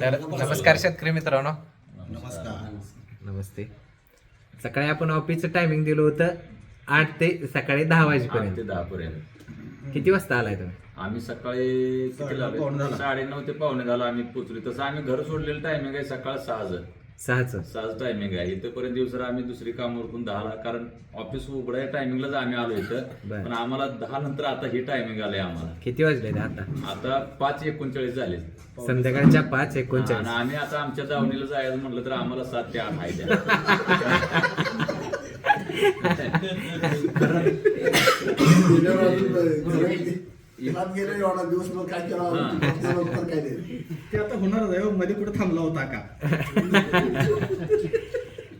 तर नमस्कार शेतकरी मित्रांनो. नमस्कार. नमस्ते. सकाळी आपण ऑफिसचं टायमिंग दिलं होतं आठ ते सकाळी दहा आठ वाजेपर्यंत ते दहा पर्यंत किती वाजता आलाय तुम्ही? आम्ही सकाळी साडेनऊ दहाला. साडेनऊ ते पावणे झाला आम्ही पोचलो तसं आम्ही घर सोडलेलं टायमिंग आहे सकाळ सहाच. सहाच सहाच टायमिंग आहे. इथपर्यंत दिवसर आम्ही दुसरी काम उरकून दहाला कारण ऑफिस उघड्या टायमिंगलाच आम्ही आलो इथं. पण आम्हाला दहा नंतर आता ही टायमिंग आलंय आम्हाला. किती वाजले आता? आता पाच एकोणचाळीस झाले. संध्याकाळच्या पाच आणि एकोणचाळीस आम्ही आता आमच्या दावणीला जायचं म्हटलं तर आम्हाला सात ते आठ आहे इलाज गेलं एवढा दिवसभर काय केला? उत्तर काय ते आता होणारच आहे हो. मध्ये कुठे थांबला होता का?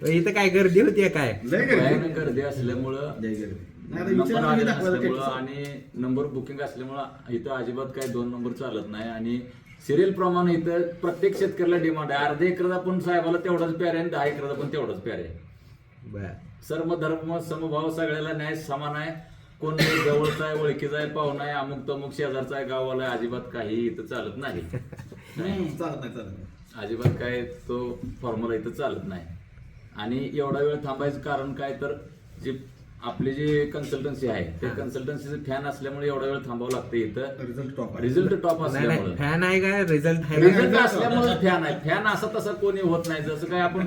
इथं काय गर्दी होती काय? लय गर्दी. भयानक गर्दी असल्यामुळं नाही, आता नंबर विचारा आलेला तुम्ही दाखवायला असल्यामुळं status. आणि नंबर बुकिंग असल्यामुळं इथं अजिबात काय दोन नंबर चालत नाही आणि सिरियल प्रमाणे इथं प्रत्येक शेतकऱ्याला डिमांड आहे. अर्ध्या एकराचा पण साहेबाला तेवढाच प्यार आहे आणि दहा एकराचा पण तेवढाच प्यार आहे. बर. सर्व धर्म समभाव सगळ्याला न्याय समान आहे. कोण जवळचा आहे ओळखीचा आहे पाहुणा आहे अमुक तमुक शेजारचा आहे गावाला आहे अजिबात काही इथं चालत नाही. चालत नाही चालत नाही. अजिबात काय तो फॉर्म्युला इथं चालत नाही. आणि एवढा वेळ थांबायचं कारण काय तर जे आपली जी कन्सल्टन्सी आहे ते कन्सल्टन्सीचे फॅन असल्यामुळे एवढा वेळ थांबावं लागतं इथं. रिझल्ट टॉप रिझल्ट टॉप नाही नाही असल्यामुळे. फॅन आहे काय? रिझल्ट आहे. रिझल्ट? असल्यामुळे फॅन आहे. फॅन असं तसं कोणी होत नाही. जसं काय आपण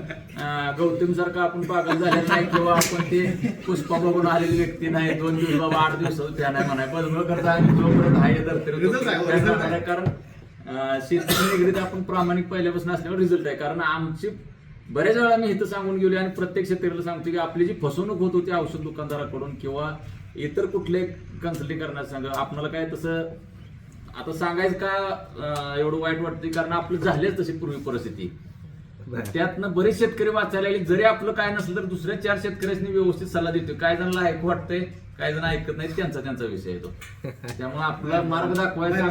गौतम सारखं आपण पागल झाले नाही किंवा आपण ते पुष्पा बघून आलेली व्यक्ती नाही. दोन दिवस बाबा आठ दिवसाचं फॅन आहे म्हणाय. बदल करता आणि जोपर्यंत आहे Result आहे, fan result आहे. कारण अं, निगडीत आपण प्रामाणिक पहिल्यापासून असल्यावर रिझल्ट आहे. कारण आमची बऱ्याच वेळा मी इथं सांगून गेलो आणि प्रत्येक शेतकऱ्याला सांगतो की आपली जी फसवणूक होत होती औषध दुकानदाराकडून किंवा इतर कुठले कन्सल्टिंग करण्यात सांग आपल्याला काय तसं आता सांगायचं का एवढं वाईट वाटते कारण आपलं झालेच तशी पूर्वी परिस्थिती. त्यातनं बरेच शेतकरी वाचायला लागले जरी आपलं काय नसलं तर दुसऱ्या चार शेतकऱ्यांनी व्यवस्थित सल्ला देतोय. काय जणांना ऐकू वाटतंय काय जण ऐकत नाही त्यांचा त्यांचा विषय आहे तो त्यामुळे आपला मार्ग दाखवायचा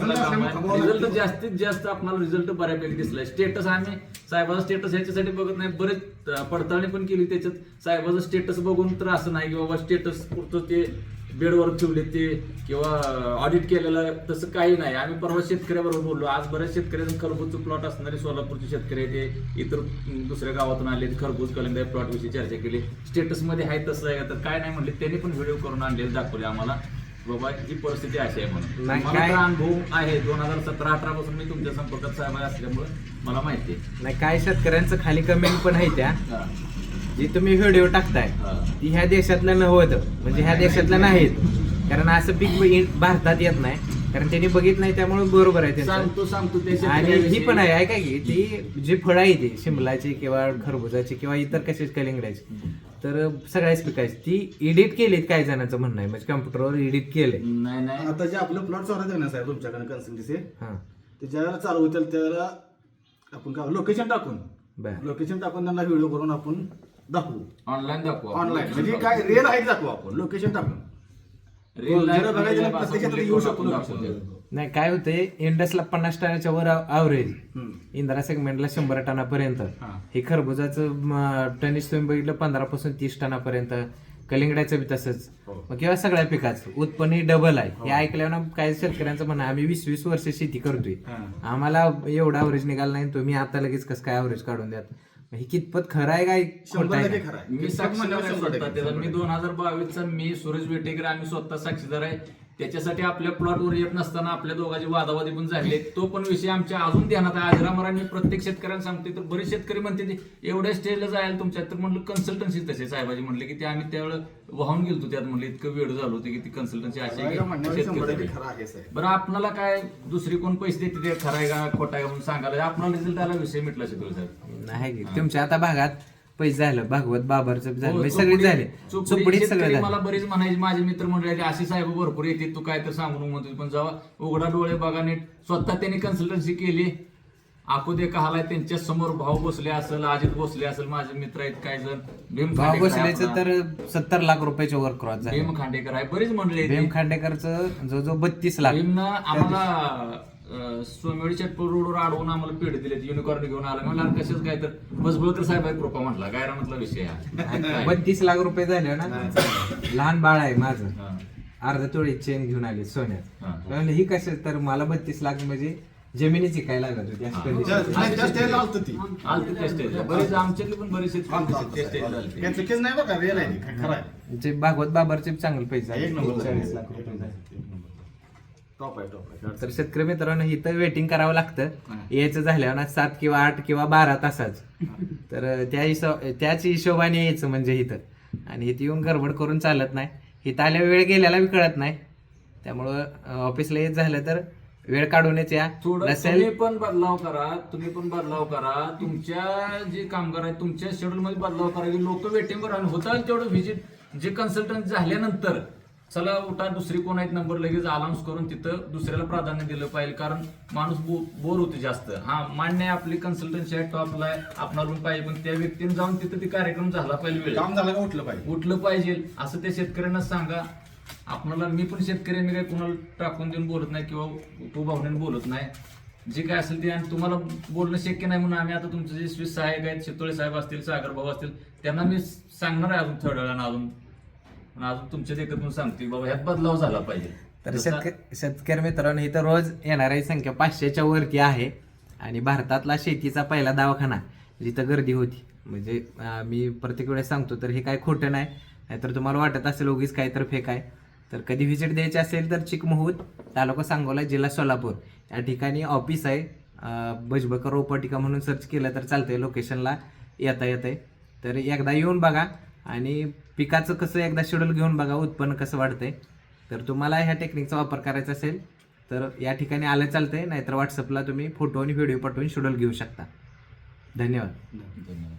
रिझल्ट. जास्तीत जास्त आपल्याला रिझल्ट बऱ्यापैकी दिसलाय. स्टेटस आम्ही साहेबाचा स्टेटस ह्याच्यासाठी बघत नाही. बरेच पडताळणी पण केली त्याच्यात. साहेबाचं स्टेटस बघून तर असं नाही की बाबा स्टेटस पुरतं ते बेडवर ठेवले ते किंवा ऑडिट केलेलं तसं काही नाही. आम्ही परवा शेतकऱ्याबरोबर बोललो. आज बऱ्याच शेतकऱ्यांचं खरबूजचं प्लॉट असणारे सोलापूरचे शेतकरी आहे ते. इतर दुसऱ्या गावातून आले खरबूज कलंदा प्लॉट विषयी चर्चा केली. स्टेटसमध्ये आहे तसं आहे. तर काय नाही म्हणले त्यांनी पण व्हिडिओ करून आणलेले दाखवले आम्हाला. बाबा ही परिस्थिती अशी आहे म्हणून. नाही, मला काय- तर अनुभव आहे दोन हजार सतरा अठरा पासून मी तुमच्या संपर्कात साहेब असल्यामुळे मला माहिती आहे. नाही काय शेतकऱ्यांचं खाली कमेंट पण आहे त्या. हा, जी तुम्ही व्हिडिओ टाकताय हा. ती ह्या देशातलं नव्हतं म्हणजे ह्या देशातलं नाहीत. कारण असं पीक भारतात येत नाही. कारण त्यांनी बघित नाही त्यामुळे बरोबर आहे त्यांचं. सांगतो सांगतो ते आणि शेतकऱ्याविषयी. ही पण आहे ऐका की ती जी फळं आहे ती शिमलाची किंवा खरबुजाची किंवा इतर कशाची कलिंगडाची तर सगळ्याच पिकाची ती एडिट केलीत काही जणांचं म्हणणं आहे. म्हणजे कम्प्युटरवर एडिट केले नाही नाही. आता जे आपलं प्लॉट चालू आहे ना साहेब तुमच्याकडे कन्सल्टन्सी हा. ते ज्यावेळेला चालू होतील त्यावेळेला आपण काय लोकेशन टाकून. बर. लोकेशन टाकून त्यांना व्हिडिओ करून आपण दाखवू. ऑनलाईन दाखवा ऑनलाईन म्हणजे काय रिअल आहे दाखवू आपण. लोकेशन टाकून. नाही काय होते इंडसला पन्नास टनाच्या वर ॲव्हरेज हम्म. इंदिरा सेगमेंटला शंभर टनापर्यंत. हा. हे खरबुजाचं म, टनेज तुम्ही बघितलं पंधरा पासून तीस टनापर्यंत. कलिंगडाचं बी तसंच. हो. मग किंवा सगळ्या पिकाचं. उत्पन्न ही डबल आहे. हे ऐकल्यावर काही शेतकऱ्यांचं म्हणणं आहे, आम्ही वीस वीस वर्ष शेती करतोय. हा. आम्हाला एवढा अवरेज निघाला नाही तुम्ही आता लगेच कसं काय अवरेज काढून मग हे कितपत खरं आहे काय? खोटं शंभर आहे टक्के का? खरं आहे. मी कितपत साक्षीदार म्हणल्यावर आहे शंभर स्वतः टक्के, त्याचा मी दोन हजार बावीसचा मी सुरेश बेटेकर आम्ही स्वतः साक्षीदार आहे. त्याच्यासाठी आपल्या प्लॉटवर येत नसताना आपल्या दोघांची वादावादी पण झाले. तो पण विषय आमच्या अजून ध्यानात आहे. आजरामरान मी प्रत्येक शेतकऱ्यांना सांगते तर बरेच शेतकरी म्हणते ते एवढ्या स्टेजला जायला तुमच्या तर म्हणलं कन्सल्टन्सी तसे साहेबाजी म्हणले की ते आम्ही त्यावेळेला वाहून गेलतो त्यात. म्हणलं इतकं वेळ झालं होतं की ती कन्सल्टन्सी अशी बरं आपणाला काय दुसरी कोण पैसे देते ते खरं आहे का खोटा आहे का म्हणून सांगायला? आपणाला रिझल्ट आला विषय मिटला शेतकरी साहेब. नाही की तुमच्या आता भागात पैसे झालं भागवत बाबरचं झालं म्हणजे सगळे झाले. चोपडी चोपडीत सगळं शेतकरी मला झालं बरेच म्हणायचे माझे मित्र मंडळी अशी साहेब भरपूर येते तू काय तर सांगून म्हणतो पण जेव्हा उघडा डोळे बघा नीट. स्वतः त्यांनी कन्सल्टन्सी केली. आकुदे कहालाय त्यांच्यासमोर भाऊ बसले असेल अजित बसले असेल माझे मित्र आहेत काही जण. भीम आहे बसल्याचं. तर सत्तर लाख रुपयाच्या वर क्रॉस झाले. भीम खांडेकर आहे बरीच मंडळी आहेत. भीम खांडेकरचं जो जो बत्तीस लाख. भीमनं आम्हाला चटपूर रोडवर अडवून आम्हाला पेढे दिले युनिकॉर्न घेऊन आला. म्हणलं कशाच काय तर? बसबळकर साहेब आहे कृपा म्हटला. गायरामतला विषय हा काय? बत्तीस लाख रुपये झाले ना? लहान बाळ आहे माझं. हा. अर्धा तोळी चेन घेऊन आली सोन्यात. हा. ही कशी तर मला बत्तीस लाख म्हणजे जमिनी शिकायला लागत होती? आमच्यातले पण बरेचसे केस भागवत बाबरचे चांगले पैसे एक झाले. नंबर चाळीस लाख रुपये. झाले. टॉप आहे टॉप आहे. तर शेतकरी मित्रांनो इथं वेटिंग करावं लागतं. यायचं झाल्यावर ना सात किंवा आठ किंवा बारा तासाच. तर त्या हिशोब त्याच हिशोबाने यायचं म्हणजे इथं. आणि इथं येऊन गडबड करून चालत नाही. इथं आल्या वेळ गेल्याला बी कळत नाही. त्यामुळं ऑफिसला येत झालं तर वेळ काढूनच या तुम्ही पण बदलाव करा तुम्ही पण बदलाव करा. तुमच्या जे कामगार आहेत तुमच्या शेड्यूल मध्ये बदलाव करा. लोक वेटिंगवर आणि होता तेवढं व्हिजिट जे कन्सल्टंट झाल्यानंतर चला उठा दुसरी कोण आहेत? नंबर लगेच अलाउन्स करून तिथं दुसऱ्याला प्राधान्य दिलं पाहिजे कारण माणूस बोर होते जास्त. हा मान्य आहे आपली कन्सल्टन्सी आहे टॉपला पण पाहिजे पण त्या व्यक्तीने जाऊन तिथं ते कार्यक्रम झाला पाहिजे. काम झालं का उठलं पाहिजे? उठलं पाहिजे. असं त्या शेतकऱ्यांना सांगा. आपणाला मी पण शेतकरी मी काही कुणाला टाकून देऊन बोलत नाही किंवा तो भावनेने बोलत नाही. जे काय असेल ते आणि तुम्हाला बोलणं शक्य नाही म्हणून आम्ही आता तुमचे जे श्री सहाय्यक आहेत शितोळे साहेब असतील सागर भाऊ असतील त्यांना मी सांगणार आहे अजून थोड्या वेळानं अजून. पण अजून तुमच्या देखत पण सांगते बाबा ह्यात बदलाव झाला पाहिजे. तर जसा- शेतकरी शेतकरी मित्रांनो इथं रोज येणारी संख्या पाचशेच्या वरती आहे आणि भारतातला शेतीचा पहिला दवाखाना जिथं गर्दी होती. म्हणजे अं, मी प्रत्येक वेळेस सांगतो तर हे काय खोटं नाही. नाहीतर तुम्हाला वाटत असेल उगीच काय तर फेक आहे. तर कधी व्हिजिट द्यायची असेल तर चिकमहूद तालुका सांगोला जिल्हा सोलापूर. या ठिकाणी ऑफिस आहे. अं, भजबकर रोपटिका म्हणून सर्च केलं तर चालतंय लोकेशनला येता येतंय. तर एकदा येऊन बघा. आणि पिकाचं कसं एकदा शेड्यूल घेऊन बघा उत्पन्न कसं वाढतंय. तर तुम्हाला ह्या टेक्निकचा वापर करायचा असेल तर या ठिकाणी आलं चालतंय नाहीतर व्हॉट्सअपला तुम्ही फोटो आणि व्हिडिओ पाठवून शेड्यूल घेऊ शकता. धन्यवाद. धन्यवाद.